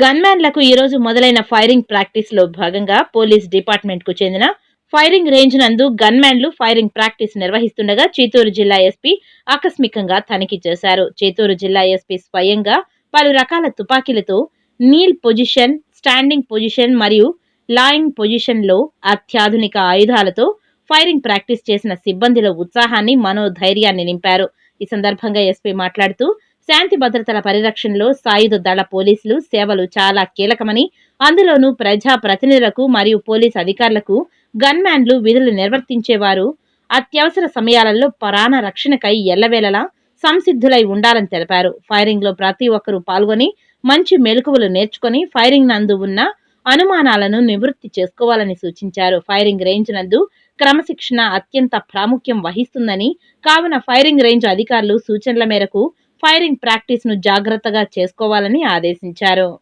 గన్మ్యాన్లకు ఈరోజు మొదలైన ఫైరింగ్ ప్రాక్టీస్లో భాగంగా పోలీస్ డిపార్ట్మెంట్కు చెందిన ఫైరింగ్ రేంజ్ నందు గన్మ్యాన్లు ఫైరింగ్ ప్రాక్టీస్ నిర్వహిస్తుండగా చిత్తూరు జిల్లా ఎస్పీ ఆకస్మికంగా తనిఖీ చేశారు. చిత్తూరు జిల్లా ఎస్పీ స్వయంగా పలు రకాల తుపాకీలతో నీల్ పొజిషన్ స్టాండింగ్ పొజిషన్ మరియు లాయింగ్ పొజిషన్లో అత్యాధునిక ఆయుధాలతో ఫైరింగ్ ప్రాక్టీస్ చేసిన సిబ్బందిలో ఉత్సాహాన్ని మనోధైర్యాన్ని నింపారు. ఈ సందర్భంగా ఎస్పీ మాట్లాడుతూ శాంతి భద్రతల పరిరక్షణలో సాయుధ దళ పోలీసులు సేవలు చాలా కీలకమని అందులోనూ ప్రజా ప్రతినిధులకు మరియు పోలీస్ అధికారులకు గన్మ్యాన్లు విధులు నిర్వర్తించేవారు. అత్యవసర సమయాలలో ప్రాణ రక్షణకై ఎల్లవేళలా సంసిద్ధులై ఉండాలని తెలిపారు. ఫైరింగ్లో ప్రతి ఒక్కరూ పాల్గొని మంచి మెలకువలు నేర్చుకొని ఫైరింగ్ నందు ఉన్న అనుమానాలను నివృత్తి చేసుకోవాలని సూచించారు. ఫైరింగ్ రేంజ్ నందు క్రమశిక్షణ అత్యంత ప్రాముఖ్యం వహిస్తుందని కావున ఫైరింగ్ రేంజ్ అధికారులు సూచనల మేరకు ఫైరింగ్ ప్రాక్టీస్ను జాగ్రత్తగా చేసుకోవాలని ఆదేశించారు.